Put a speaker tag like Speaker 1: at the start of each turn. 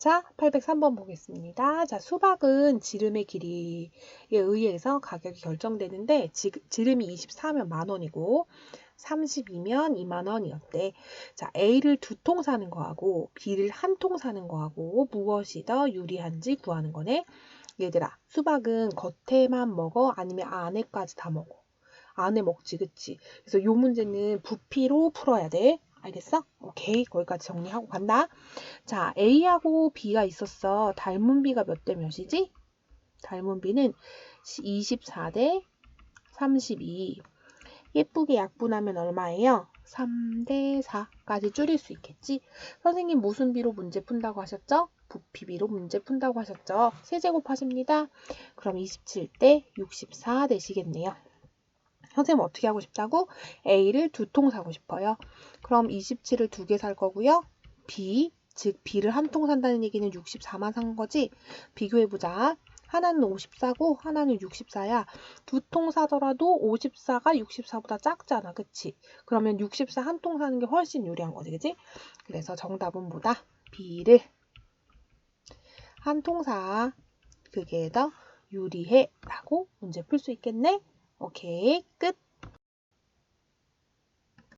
Speaker 1: 자, 803번 보겠습니다. 자, 수박은 지름의 길이에 의해서 가격이 결정되는데 지, 지름이 24면 만 원이고 32면 2만 원이었대. 자, A를 두 통 사는 거하고 B를 한 통 사는 거하고 무엇이 더 유리한지 구하는 거네. 얘들아, 수박은 겉에만 먹어? 아니면 안에까지 다 먹어? 안에 먹지, 그치? 그래서 요 문제는 부피로 풀어야 돼. 알겠어? 오케이. 거기까지 정리하고 간다. 자, A하고 B가 있었어. 닮은 B가 몇 대 몇이지? 닮은 B는 24대 32. 예쁘게 약분하면 얼마예요? 3대 4까지 줄일 수 있겠지? 선생님 무슨 비로 문제 푼다고 하셨죠? 부피비로 문제 푼다고 하셨죠? 세제곱 하십니다. 그럼 27대 64 되시겠네요. 선생님 어떻게 하고 싶다고? A를 두 통 사고 싶어요. 그럼 27을 두 개 살 거고요. B, 즉 B를 한 통 산다는 얘기는 64만 산 거지? 비교해보자. 하나는 54고 하나는 64야. 두 통 사더라도 54가 64보다 작잖아. 그치? 그러면 64 한 통 사는 게 훨씬 유리한 거지. 그치? 그래서 정답은 뭐다? B를 한 통 사. 그게 더 유리해. 라고 문제 풀 수 있겠네? 오케이. 끝.